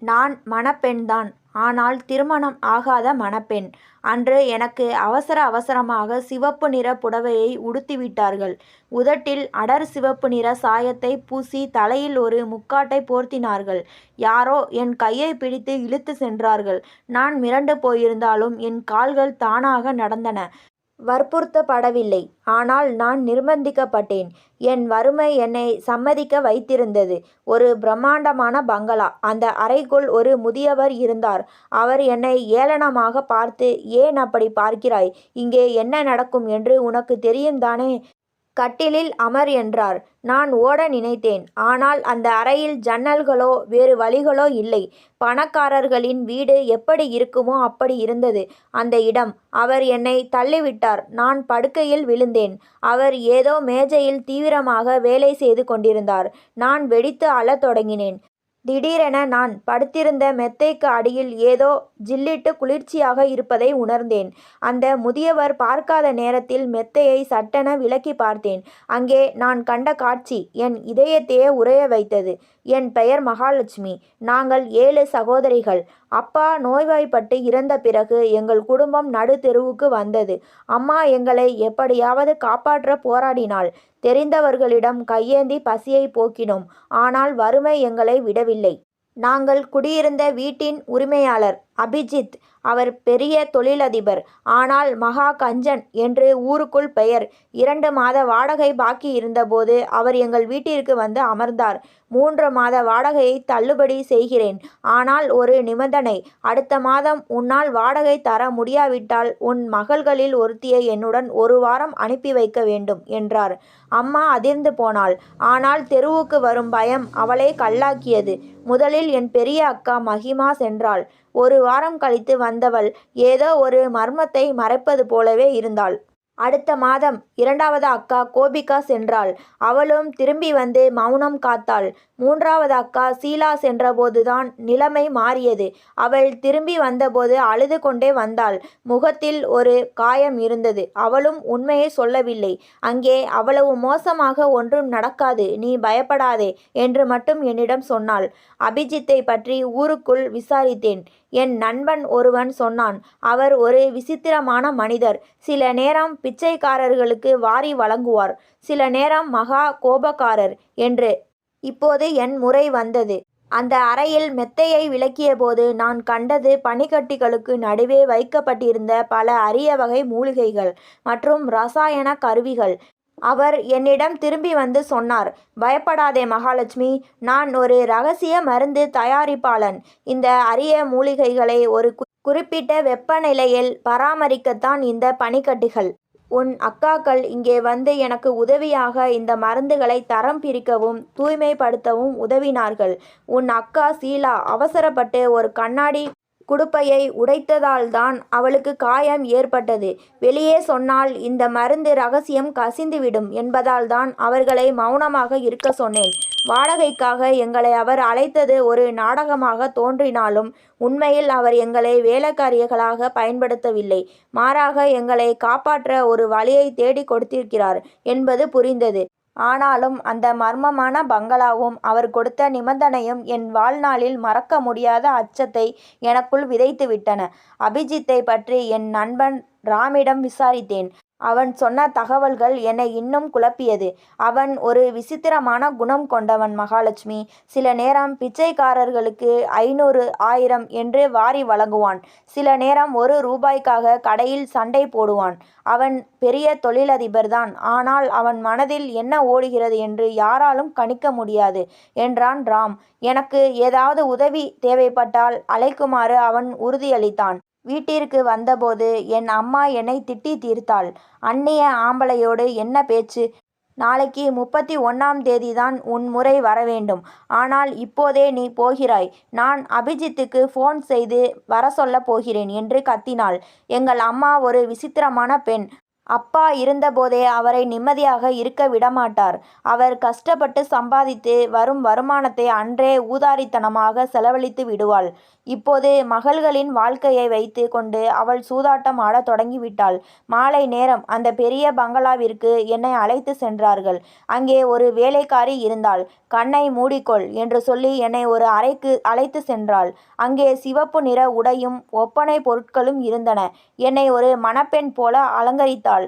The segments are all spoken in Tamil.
நான் மணப்பெண்தான். ஆனால் திருமணம் ஆகாத மணப்பெண். அன்று எனக்கு அவசர அவசரமாக சிவப்பு நிற புடவையை உடுத்திவிட்டார்கள். உதட்டில் அடர் சிவப்பு நிற சாயத்தை பூசி தலையில் ஒரு முக்காட்டைப் போர்த்தினார்கள். யாரோ என் கையை பிடித்து இழுத்துச் சென்றார்கள். நான் மிரண்டு போயிருந்தாலும் என் கால்கள் தானாக நடந்தன. வற்புறுத்தப்படவில்லை. ஆனால் நான் நிர்பந்திக்கப்பட்டேன். என் வறுமை என்னை சம்மதிக்க வைத்திருந்தது. ஒரு பிரம்மாண்டமான பங்களா. அந்த அறைக்குள் ஒரு முதியவர் இருந்தார். அவர் என்னை ஏளனமாக பார்த்து ஏன் அப்படி பார்க்கிறாய்? இங்கே என்ன நடக்கும் என்று உனக்குத் தெரியும்தானே? கட்டிலில் அமர் என்றார். நான் ஓட நினைத்தேன். ஆனால் அந்த அறையில் ஜன்னல்களோ வேறு வழிகளோ இல்லை. பணக்காரர்களின் வீடு எப்படி இருக்குமோ அப்படி இருந்தது அந்த இடம். அவர் என்னை தள்ளிவிட்டார். நான் படுக்கையில் விழுந்தேன். அவர் ஏதோ மேஜையில் தீவிரமாக வேலை செய்து கொண்டிருந்தார். நான் வெடித்து அழத் தொடங்கினேன். திடீரென நான் படுத்திருந்த மெத்தைக்கு அடியில் ஏதோ ஜில்லிட்டு குளிர்ச்சியாக இருப்பதை உணர்ந்தேன். அந்த முதியவர் பார்க்காத நேரத்தில் மெத்தையை சட்டென விலக்கிப் பார்த்தேன். அங்கே நான் கண்ட காட்சி என் இதயத்தையே உறைய வைத்தது. என் பெயர் மகாலட்சுமி. நாங்கள் ஏழு சகோதரிகள். அப்பா நோய்வாய்ப்பட்டு இறந்த பிறகு எங்கள் குடும்பம் நடுத்தெருவுக்கு வந்தது. அம்மா எங்களை எப்படியாவது காப்பாற்ற போராடினாள். தெரிந்தவர்களிடம் கையேந்தி பசியைப் போக்கினோம். ஆனால் வறுமை எங்களை விடவில்லை. நாங்கள் குடியிருந்த வீட்டின் உரிமையாளர் அபிஜித். அவர் பெரிய தொழிலதிபர். ஆனால் மகா கஞ்சன் என்று ஊருக்குள் பெயர். இரண்டு மாத வாடகை பாக்கி இருந்தபோது அவர் எங்கள் வீட்டிற்கு வந்து அமர்ந்தார். மூன்று மாத வாடகையை தள்ளுபடி செய்கிறேன். ஆனால் ஒரு நிபந்தனை. அடுத்த மாதம் உன்னால் வாடகை தர முடியாவிட்டால் உன் மகள்களில் ஒருத்தியை என்னுடன் ஒரு வாரம் அனுப்பி வைக்க வேண்டும் என்றார். அம்மா அதிர்ந்து போனாள். ஆனால் தெருவுக்கு வரும் பயம் அவளை கல்லாக்கியது. முதலில் என் பெரிய அக்கா மகிமா சென்றாள். ஒரு வாரம் கழித்து வந்தவள் ஏதோ ஒரு மர்மத்தை மறைப்பது போலவே இருந்தாள். அடுத்த மாதம் இரண்டாவது அக்கா கோபிகா சென்றாள். அவளும் திரும்பி வந்து மௌனம் காத்தாள். மூன்றாவது அக்கா சீலா சென்றபோதுதான் நிலைமை மாறியது. அவள் திரும்பி வந்தபோது அழுது கொண்டே வந்தாள். முகத்தில் ஒரு காயம் இருந்தது. அவளும் உண்மையை சொல்லவில்லை. அங்கே அவ்வளவு மோசமாக ஒன்றும் நடக்காது நீ பயப்படாதே என்று மட்டும் என்னிடம் சொன்னாள். அபிஜித்தைப் பற்றி ஊருக்குள் விசாரித்தேன். என் நண்பன் ஒருவன் சொன்னான். அவர் ஒரு விசித்திரமான மனிதர். சில நேரம் பிச்சைக்காரர்களுக்கு வாரி வழங்குவார். சில நேரம் மகா கோபக்காரர் என்று. இப்போது என் முறை வந்தது. அந்த அறையில் மெத்தையை விளக்கியபோது நான் கண்டது பனிக்கட்டிகளுக்கு நடுவே வைக்கப்பட்டிருந்த பல அரிய வகை மூலிகைகள் மற்றும் ரசாயன கருவிகள். அவர் என்னிடம் திரும்பி வந்து சொன்னார். பயப்படாதே மகாலட்சுமி. நான் ஒரு ரகசிய மருந்து தயாரிப்பாளன். இந்த அரிய மூலிகைகளை ஒரு குறிப்பிட்ட வெப்பநிலையில் பராமரிக்கத்தான் இந்த பனிக்கட்டிகள். உன் அக்காக்கள் இங்கே வந்து எனக்கு உதவியாக இந்த மருந்துகளை தரம் பிரிக்கவும் தூய்மைப்படுத்தவும் உதவினார்கள். உன் அக்கா சீலா அவசரப்பட்டு ஒரு கண்ணாடி குடுப்பையை உடைத்ததால்தான் அவளுக்கு காயம் ஏற்பட்டது. வெளியே சொன்னால் இந்த மருந்து ரகசியம் கசிந்துவிடும் என்பதால்தான் அவர்களை மௌனமாக இருக்க சொன்னேன். வாடகைக்காக எங்களை அவர் அழைத்தது ஒரு நாடகமாக தோன்றினாலும் உண்மையில் அவர் எங்களை வேலைக்காரியர்களாக பயன்படுத்தவில்லை. மாறாக எங்களை காப்பாற்ற ஒரு வழியை தேடிக் கொடுத்திருக்கிறார் என்பது புரிந்தது. ஆனாலும் அந்த மர்மமான பங்களாவும் அவர் கொடுத்த நிபந்தனையும் என் வாழ்நாளில் மறக்க முடியாத அச்சத்தை எனக்குள் விதைத்துவிட்டன. அபிஜித்தைப் பற்றி என் நண்பன் ராமிடம் விசாரித்தேன். அவன் சொன்ன தகவல்கள் என்னை இன்னும் குழப்பியது. அவன் ஒரு விசித்திரமான குணம் கொண்டவன் மகாலட்சுமி. சில நேரம் பிச்சைக்காரர்களுக்கு ஐநூறு ஆயிரம் என்று வாரி வழங்குவான். சில நேரம் ஒரு ரூபாய்க்காக கடையில் சண்டை போடுவான். அவன் பெரிய தொழிலதிபர்தான். ஆனால் அவன் மனதில் என்ன ஓடுகிறது என்று யாராலும் கணிக்க முடியாது என்றான் ராம். எனக்கு ஏதாவது உதவி தேவைப்பட்டால் அழைக்குமாறு அவன் உறுதியளித்தான். வீட்டிற்கு வந்தபோது என் அம்மா என்னைத் திட்டி தீர்த்தாள். அந்நிய ஆம்பளையோடு என்ன பேச்சு? நாளைக்கு முப்பத்தி ஒண்ணாம் தேதிதான் உன் முறை வரவேண்டும். ஆனால் இப்போதே நீ போகிறாய். நான் அபிஜித்துக்கு ஃபோன் செய்து வரச்சொல்லப் போகிறேன் என்று கத்தினாள். எங்கள் அம்மா ஒரு விசித்திரமான பெண். அப்பா இருந்தபோதே அவரை நிம்மதியாக இருக்க விடமாட்டார். அவர் கஷ்டப்பட்டு சம்பாதித்து வரும் வருமானத்தை அன்றே ஊதாரித்தனமாக செலவழித்து விடுவாள். இப்போது மகள்களின் வாழ்க்கையை வைத்து கொண்டு அவள் சூதாட்டம் ஆடத் தொடங்கிவிட்டாள். மாலை நேரம் அந்த பெரிய பங்களாவிற்கு என்னை அழைத்து சென்றார்கள். அங்கே ஒரு வேலைக்காரி இருந்தாள். கண்ணை மூடிக்கொள். என்று சொல்லி என்னை ஒரு அறைக்கு அழைத்து சென்றாள். அங்கே சிவப்பு நிற உடையும் ஒப்பனை பொருட்களும் இருந்தன. என்னை ஒரு மணப்பெண் போல அலங்கரித்தாள்.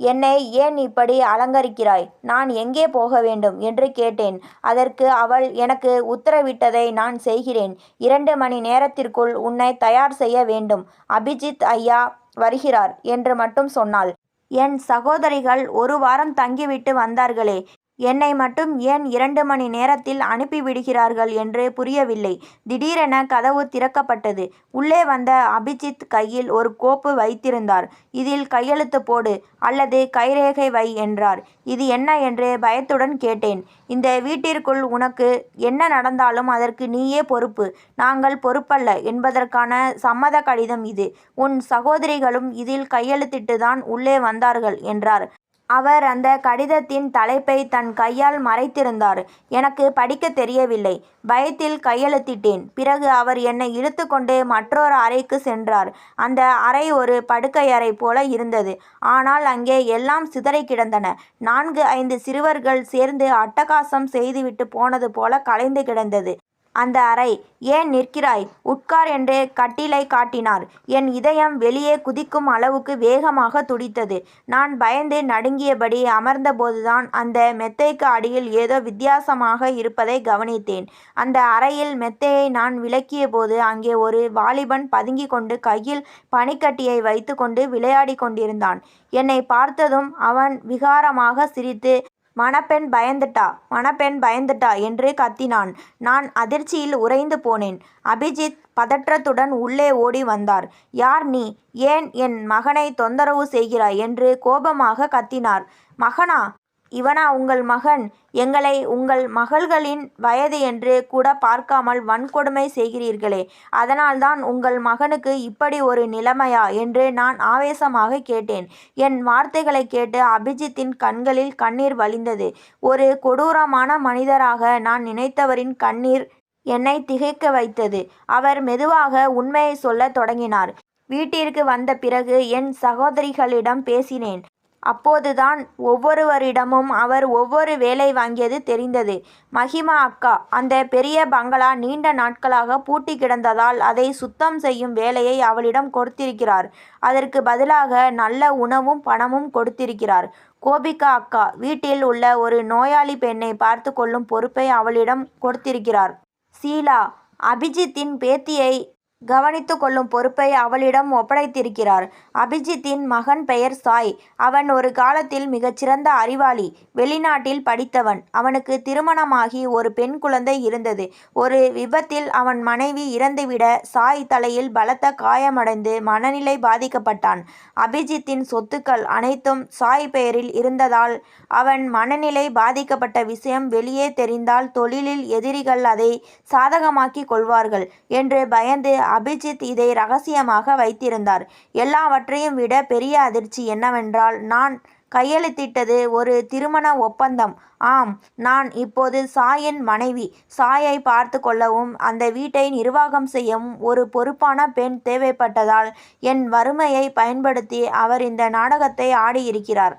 என்னை ஏன் இப்படி அலங்கரிக்கிறாய்? நான் எங்கே போக வேண்டும்? என்று கேட்டேன். அதற்கு அவள் எனக்கு உத்தரவிட்டதை நான் செய்கிறேன். இரண்டு மணி நேரத்திற்குள் உன்னை தயார் செய்ய வேண்டும். அபிஜித் ஐயா வருகிறார். என்று மட்டும் சொன்னாள். என் சகோதரிகள் ஒரு வாரம் தங்கிவிட்டு வந்தார்களே. என்னை மட்டும் ஏன் இரண்டு மணி நேரத்தில் அனுப்பிவிடுகிறார்கள் என்று புரியவில்லை. திடீரென கதவு திறக்கப்பட்டது. உள்ளே வந்த அபிஜித் கையில் ஒரு கோப்பு வைத்திருந்தார். இதில் கையெழுத்து போடு. அல்லது கைரேகை வை என்றார். இது என்ன? என்று பயத்துடன் கேட்டேன். இந்த வீட்டிற்குள் உனக்கு என்ன நடந்தாலும் அதற்கு நீயே பொறுப்பு. நாங்கள் பொறுப்பல்ல என்பதற்கான சம்மத கடிதம் இது. உன் சகோதரிகளும் இதில் கையெழுத்திட்டுத்தான் உள்ளே வந்தார்கள் என்றார். அவர் அந்த கடிதத்தின் தலைப்பை தன் கையால் மறைத்திருந்தார். எனக்கு படிக்கத் தெரியவில்லை. பயத்தில் கையெழுத்திட்டேன். பிறகு அவர் என்னை இழுத்துக்கொண்டு மற்றொரு அறைக்கு சென்றார். அந்த அறை ஒரு படுக்கை அறை போல இருந்தது. ஆனால் அங்கே எல்லாம் சிதறை கிடந்தன. நான்கு ஐந்து சிறுவர்கள் சேர்ந்து அட்டகாசம் செய்துவிட்டு போனது போல கலைந்து கிடந்தது அந்த அறை. ஏன் நிற்கிறாய்? உட்கார் என்று கட்டிலைக் காட்டினார். என் இதயம் வெளியே குதிக்கும் அளவுக்கு வேகமாக துடித்தது. நான் பயந்து நடுங்கியபடி அமர்ந்தபோதுதான் அந்த மெத்தைக்கு அடியில் ஏதோ வித்தியாசமாக இருப்பதை கவனித்தேன். அந்த அறையில் மெத்தையை நான் விலக்கியபோது அங்கே ஒரு வாலிபன் பதுங்கிக் கொண்டு கையில் பனிக்கட்டியை வைத்துக்கொண்டு விளையாடிக் கொண்டிருந்தான். என்னை பார்த்ததும் அவன் விகாரமாக சிரித்து மணப்பெண் பயந்துட்டா. மணப்பெண் பயந்துட்டா. என்று கத்தினான். நான் அதிர்ச்சியில் உறைந்து போனேன். அபிஜித் பதற்றத்துடன் உள்ளே ஓடி வந்தார். யார் நீ? ஏன் என் மகனை தொந்தரவு செய்கிறாய்? என்று கோபமாக கத்தினார். மகனா? இவனா உங்கள் மகன்? எங்களை உங்கள் மகள்களின் வயது என்று கூட பார்க்காமல் வன்கொடுமை செய்கிறீர்களே. அதனால்தான் உங்கள் மகனுக்கு இப்படி ஒரு நிலைமையா? என்று நான் ஆவேசமாக கேட்டேன். என் வார்த்தைகளைக் கேட்டு அபிஜித்தின் கண்களில் கண்ணீர் வழிந்தது. ஒரு கொடூரமான மனிதராக நான் நினைத்தவரின் கண்ணீர் என்னை திகைக்க வைத்தது. அவர் மெதுவாக உண்மையை சொல்லத் தொடங்கினார். வீட்டிற்கு வந்த பிறகு என் சகோதரிகளிடம் பேசினேன். அப்போதுதான் ஒவ்வொருவரிடமும் அவர் ஒவ்வொரு வேலை வாங்கியது தெரிந்தது. மஹிமா அக்கா. அந்த பெரிய பங்களா நீண்ட நாட்களாக பூட்டி கிடந்ததால் அதை சுத்தம் செய்யும் வேலையை அவளிடம் கொடுத்திருக்கிறார். அதற்கு பதிலாக நல்ல உணவும் பணமும் கொடுத்திருக்கிறார். கோபிகா அக்கா. வீட்டில் உள்ள ஒரு நோயாளி பெண்ணை பார்த்து கொள்ளும் பொறுப்பை அவளிடம் கொடுத்திருக்கிறார். சீலா. அபிஜித்தின் பேத்தியை கவனித்து கொள்ளும் பொறுப்பை அவளிடம் ஒப்படைத்திருக்கிறார். அபிஜித்தின் மகன் பெயர் சாய். அவன் ஒரு காலத்தில் மிகச்சிறந்த அறிவாளி. வெளிநாட்டில் படித்தவன். அவனுக்கு திருமணமாகி ஒரு பெண் குழந்தை இருந்தது. ஒரு விபத்தில் அவன் மனைவி இறந்துவிட சாய் தலையில் பலத்த காயமடைந்து மனநிலை பாதிக்கப்பட்டான். அபிஜித்தின் சொத்துக்கள் அனைத்தும் சாய் பெயரில் இருந்ததால் அவன் மனநிலை பாதிக்கப்பட்ட விஷயம் வெளியே தெரிந்தால் தொழிலில் எதிரிகள் அதை சாதகமாக்கி கொள்வார்கள் என்று பயந்து அபிஜித் இதை ரகசியமாக வைத்திருந்தார். எல்லாவற்றையும் விட பெரிய அதிர்ச்சி என்னவென்றால் நான் கையெழுத்திட்டது ஒரு திருமண ஒப்பந்தம். ஆம். நான் இப்போது சாயின் மனைவி. சாயை பார்த்து கொள்ளவும் அந்த வீட்டை நிர்வாகம் செய்யவும் ஒரு பொறுப்பான பெண் தேவைப்பட்டதால் என் வறுமையை பயன்படுத்தி அவர் இந்த நாடகத்தை ஆடியிருக்கிறார்.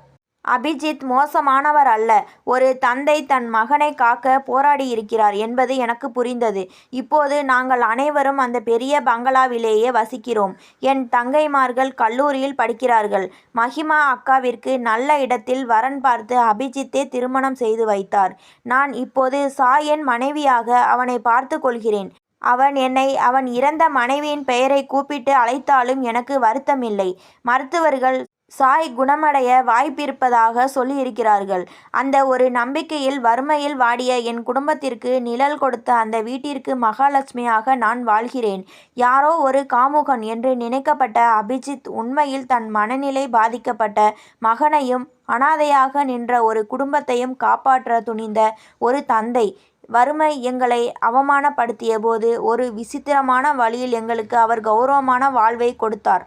அபிஜித் மோசமானவர் அல்ல. ஒரு தந்தை தன் மகனை காக்க போராடி போராடியிருக்கிறார் என்பது எனக்கு புரிந்தது. இப்போது நாங்கள் அனைவரும் அந்த பெரிய பங்களாவிலேயே வசிக்கிறோம். என் தங்கைமார்கள் கல்லூரியில் படிக்கிறார்கள். மஹிமா அக்காவிற்கு நல்ல இடத்தில் வரன் பார்த்து அபிஜித்தே திருமணம் செய்து வைத்தார். நான் இப்போது சாயன் மனைவியாக அவனை பார்த்து கொள்கிறேன். அவன் என்னை அவன் இறந்த மனைவியின் பெயரை கூப்பிட்டு அழைத்தாலும் எனக்கு வருத்தமில்லை. மருத்துவர்கள் சாய் குணமடைய வாய்ப்பிருப்பதாக சொல்லியிருக்கிறார்கள். அந்த ஒரு நம்பிக்கையில் வறுமையில் வாடிய என் குடும்பத்திற்கு நிழல் கொடுத்த அந்த வீட்டிற்கு மகாலட்சுமியாக நான் வாழ்கிறேன். யாரோ ஒரு காமுகன் என்று நினைக்கப்பட்ட அபிஜித் உண்மையில் தன் மனநிலை பாதிக்கப்பட்ட மகனையும் அனாதையாக நின்ற ஒரு குடும்பத்தையும் காப்பாற்ற துணிந்த ஒரு தந்தை. வறுமை எங்களை அவமானப்படுத்தியபோது ஒரு விசித்திரமான வழியில் எங்களுக்கு அவர் கௌரவமான வாழ்வை கொடுத்தார்.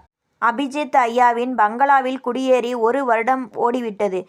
அபிஜித் ஐயாவின் பங்களாவில் குடியேறி ஒரு வருடம் ஓடிவிட்டது.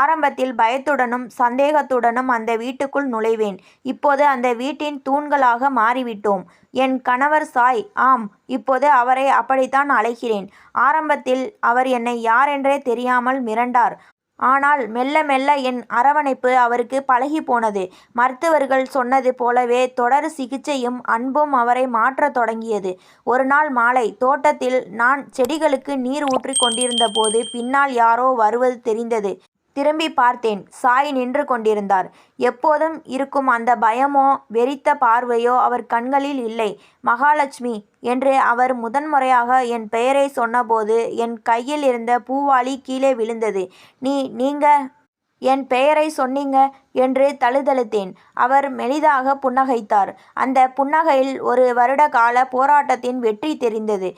ஆரம்பத்தில் பயத்துடனும் சந்தேகத்துடனும் அந்த வீட்டுக்குள் நுழைவேன். இப்போது அந்த வீட்டின் தூண்களாக மாறிவிட்டோம். என் கணவர் சாய் ஆம் இப்போது அவரை அப்படித்தான் அழைக்கிறேன். ஆரம்பத்தில் அவர் என்னை யாரென்றே தெரியாமல் மிரண்டார். ஆனால் மெல்ல மெல்ல என் அரவணைப்பு அவருக்கு பழகி போனது. மருத்துவர்கள் சொன்னது போலவே தொடர் சிகிச்சையும் அன்பும் அவரை மாற்றத் தொடங்கியது. ஒரு நாள் மாலை தோட்டத்தில் நான் செடிகளுக்கு நீர் ஊற்றிக் கொண்டிருந்த போது பின்னால் யாரோ வருவது தெரிந்தது. திரும்பி பார்த்தேன். சாய் நின்று கொண்டிருந்தார். எப்போதும் இருக்கும் அந்த பயமோ வெறித்த பார்வையோ அவர் கண்களில் இல்லை. மகாலட்சுமி என்று அவர் முதன்முறையாக என் பெயரை சொன்னபோது என் கையில் இருந்த பூவாளி கீழே விழுந்தது. நீ நீங்க என் பெயரை சொன்னீங்க என்று தழுதழுத்தேன். அவர் மெலிதாக புன்னகைத்தார். அந்த புன்னகையில் ஒரு வருட கால போராட்டத்தின் வெற்றி தெரிந்தது.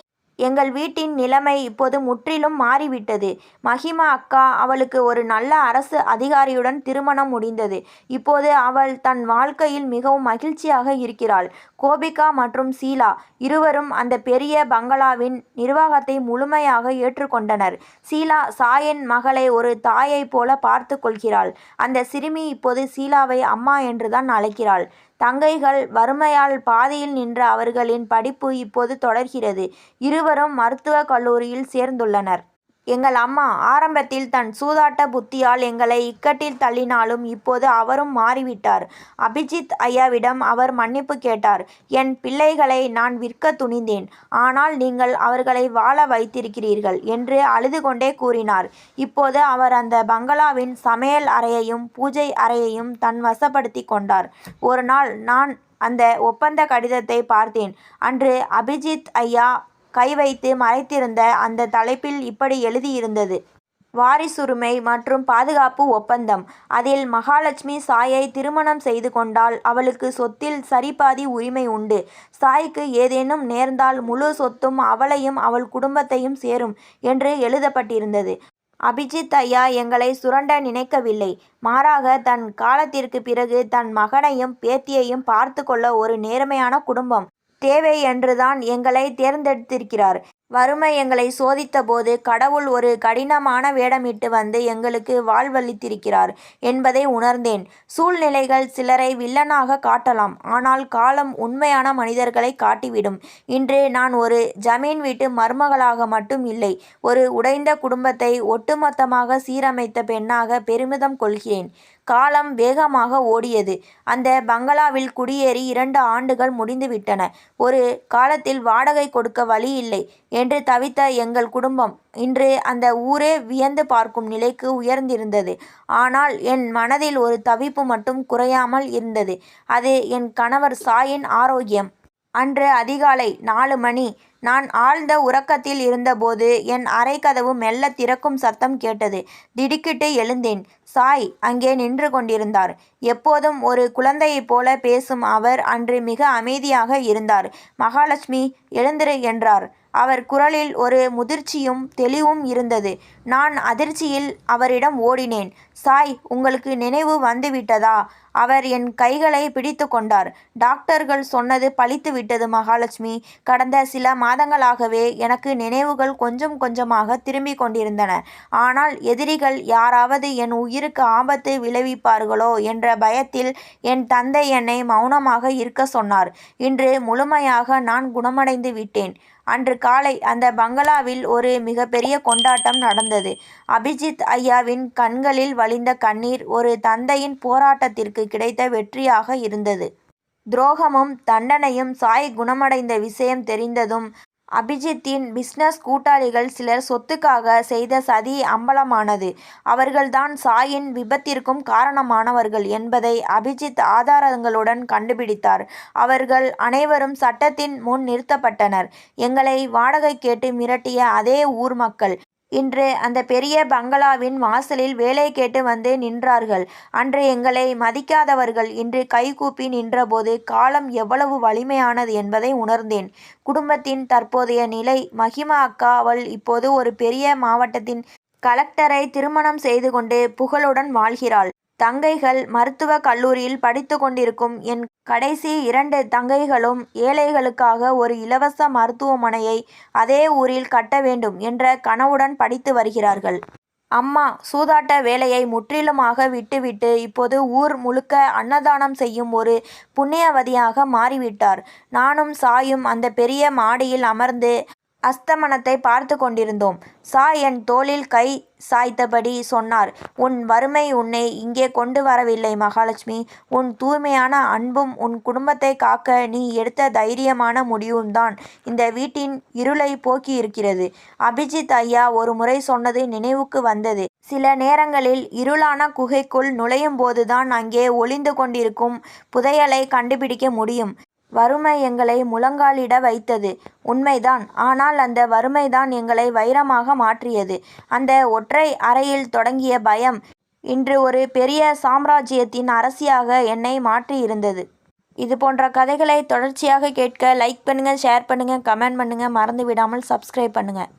எங்கள் வீட்டின் நிலைமை இப்போது முற்றிலும் மாறிவிட்டது. மஹிமா அக்கா அவளுக்கு ஒரு நல்ல அரசு அதிகாரியுடன் திருமணம் முடிந்தது. இப்போது அவள் தன் வாழ்க்கையில் மிகவும் மகிழ்ச்சியாக இருக்கிறாள். கோபிகா மற்றும் சீலா இருவரும் அந்த பெரிய பங்களாவின் நிர்வாகத்தை முழுமையாக ஏற்றுக்கொண்டனர். சீலா சாயன் மகளை ஒரு தாயைப் போல பார்த்து கொள்கிறாள். அந்த சிறுமி இப்போது சீலாவை அம்மா என்றுதான் அழைக்கிறாள். தங்கைகள் வறுமையால் பாதியில் நின்ற அவர்களின் படிப்பு இப்போது தொடர்கிறது. இருவரும் மருத்துவக் கல்லூரியில் சேர்ந்துள்ளனர். எங்கள் அம்மா ஆரம்பத்தில் தன் சூதாட்ட புத்தியால் எங்களை இக்கட்டில் தள்ளினாலும் இப்போது அவரும் மாறிவிட்டார். அபிஜித் ஐயாவிடம் அவர் மன்னிப்பு கேட்டார். என் பிள்ளைகளை நான் விற்க துணிந்தேன். ஆனால் நீங்கள் அவர்களை வாழ வைத்திருக்கிறீர்கள் என்று அழுது கொண்டே கூறினார். இப்போது அவர் அந்த பங்களாவின் சமையல் அறையையும் பூஜை அறையையும் தன் வசப்படுத்தி கொண்டார். ஒரு நாள் நான் அந்த ஒப்பந்த கடிதத்தை பார்த்தேன். அன்று அபிஜித் ஐயா கை வைத்து மறைத்திருந்த அந்த தலைப்பில் இப்படி எழுதியிருந்தது. வாரிசுரிமை மற்றும் பாதுகாப்பு ஒப்பந்தம். அதில் மகாலட்சுமி சாயை திருமணம் செய்து கொண்டால் அவளுக்கு சொத்தில் சரிபாதி உரிமை உண்டு. சாய்க்கு ஏதேனும் நேர்ந்தால் முழு சொத்தும் அவளையும் அவள் குடும்பத்தையும் சேரும் என்று எழுதப்பட்டிருந்தது. அபிஜித் ஐயா எங்களை சுரண்ட நினைக்கவில்லை. மாறாக தன் காலத்திற்கு பிறகு தன் மகனையும் பேத்தியையும் பார்த்து கொள்ள ஒரு நேர்மையான குடும்பம். தேவை என்றுதான் எங்களை தேர்ந்தெடுத்திருக்கிறார். வறுமை எங்களை சோதித்தபோது கடவுள் ஒரு கடினமான வேடமிட்டு வந்து எங்களுக்கு வாழ்வளித்திருக்கிறார் என்பதை உணர்ந்தேன். சூழ்நிலைகள் சிலரை வில்லனாக காட்டலாம் ஆனால் காலம் உண்மையான மனிதர்களை காட்டிவிடும். இன்று நான் ஒரு ஜமீன் வீட்டு மருமகளாக மட்டும் இல்லை ஒரு உடைந்த குடும்பத்தை ஒட்டுமொத்தமாக சீரமைத்த பெண்ணாக பெருமிதம் கொள்கிறேன். காலம் வேகமாக ஓடியது. அந்த பங்களாவில் குடியேறி இரண்டு ஆண்டுகள் முடிந்துவிட்டன. ஒரு காலத்தில் வாடகை கொடுக்க வழி இல்லை. என்று தவித்த எங்கள் குடும்பம். இன்று அந்த ஊரே வியந்து பார்க்கும் நிலைக்கு உயர்ந்திருந்தது. ஆனால் என் மனதில் ஒரு தவிப்பு மட்டும் குறையாமல் இருந்தது. அது என் கணவர் சாயின் ஆரோக்கியம். அன்று அதிகாலை நாலு மணி நான் ஆழ்ந்த உறக்கத்தில் இருந்தபோது என் அறைக்கதவு மெல்ல திறக்கும் சத்தம் கேட்டது. திடுக்கிட்டு எழுந்தேன். சாய் அங்கே நின்று கொண்டிருந்தார். எப்போதும் ஒரு குழந்தையைப் போல பேசும் அவர் அன்று மிக அமைதியாக இருந்தார். மகாலட்சுமி எழுந்திரு என்றார். அவர் குரலில் ஒரு முதிர்ச்சியும் தெளிவும் இருந்தது. நான் அதிர்ச்சியில் அவரிடம் ஓடினேன். சாய் உங்களுக்கு நினைவு வந்துவிட்டதா? அவர் என் கைகளை பிடித்து கொண்டார். டாக்டர்கள் சொன்னது பழித்து விட்டது மகாலட்சுமி. கடந்த சில மாதங்களாகவே எனக்கு நினைவுகள் கொஞ்சம் கொஞ்சமாக திரும்பிக் கொண்டிருந்தன. ஆனால் எதிரிகள் யாராவது என் உயிருக்கு ஆபத்து விளைவிப்பார்களோ? என்ற பயத்தில் என் தந்தை என்னை மௌனமாக இருக்க சொன்னார். இன்று முழுமையாக நான் குணமடைந்து விட்டேன். அன்று காலை அந்த பங்களாவில் ஒரு மிகப்பெரிய கொண்டாட்டம் நடந்தது. அபிஜித் ஐயாவின் கண்களில் வழிந்த கண்ணீர் ஒரு தந்தையின் போராட்டத்திற்கு கிடைத்த வெற்றியாக இருந்தது. துரோகமும் தண்டனையும் சாய் குணமடைந்த விஷயம் தெரிந்ததும் அபிஜித்தின் பிசினஸ் கூட்டாளிகள் சிலர் சொத்துக்காக செய்த சதி அம்பலமானது. அவர்கள்தான் சாயின் விபத்திற்கும் காரணமானவர்கள் என்பதை அபிஜித் ஆதாரங்களுடன் கண்டுபிடித்தார். அவர்கள் அனைவரும் சட்டத்தின் முன் நிறுத்தப்பட்டனர். எங்களை வாடகை கேட்டு மிரட்டிய அதே ஊர் மக்கள். இன்று அந்த பெரிய பங்களாவின் வாசலில் வேலை கேட்டு வந்து நின்றார்கள். அன்று எங்களை மதிக்காதவர்கள் இன்று கைகூப்பி நின்றபோது காலம் எவ்வளவு வலிமையானது என்பதை உணர்ந்தேன். குடும்பத்தின் தற்போதைய நிலை மகிமா அக்கா அவள் இப்போது ஒரு பெரிய மாவட்டத்தின் கலெக்டரை திருமணம் செய்து கொண்டு புகழுடன் வாழ்கிறாள். தங்கைகள் மருத்துவக் கல்லூரியில் படித்து கொண்டிருக்கும் என் கடைசி இரண்டு தங்கைகளும் ஏழைகளுக்காக ஒரு இலவச மருத்துவமனையை அதே ஊரில் கட்ட வேண்டும் என்ற கனவுடன் படித்து வருகிறார்கள் அம்மா சூதாட்ட வேலையை முற்றிலுமாக விட்டுவிட்டு இப்போது ஊர் முழுக்க அன்னதானம் செய்யும் ஒரு புண்ணியவதியாக மாறிவிட்டார். நானும் சாயும் அந்த பெரிய மாடியில் அமர்ந்து அஸ்தமனத்தை பார்த்து கொண்டிருந்தோம். சா என் தோளில் கை சாய்த்தபடி சொன்னார் உன் வறுமை உன்னை இங்கே கொண்டு வரவில்லை மகாலட்சுமி. உன் தூய்மையான அன்பும் உன் குடும்பத்தை காக்க நீ எடுத்த தைரியமான முடிவும்தான் இந்த வீட்டின் இருளை போக்கி இருக்கிறது அபிஜித் ஐயா ஒரு முறை சொன்னது நினைவுக்கு வந்தது. சில நேரங்களில் இருளான குகைக்குள் நுழையும் போதுதான் அங்கே ஒளிந்து கொண்டிருக்கும் புதையலை கண்டுபிடிக்க முடியும். வறுமை எங்களை முழங்காலிட வைத்தது உண்மைதான். ஆனால் அந்த வறுமைதான் எங்களை வைரமாக மாற்றியது. அந்த ஒற்றை அறையில் தொடங்கிய பயம் இன்று ஒரு பெரிய சாம்ராஜ்யத்தின் அரசியாக என்னை மாற்றியிருந்தது. இதுபோன்ற கதைகளை தொடர்ச்சியாக கேட்க லைக் பண்ணுங்கள் ஷேர் பண்ணுங்கள் கமெண்ட் பண்ணுங்கள் மறந்து விடாமல் சப்ஸ்கிரைப் பண்ணுங்கள்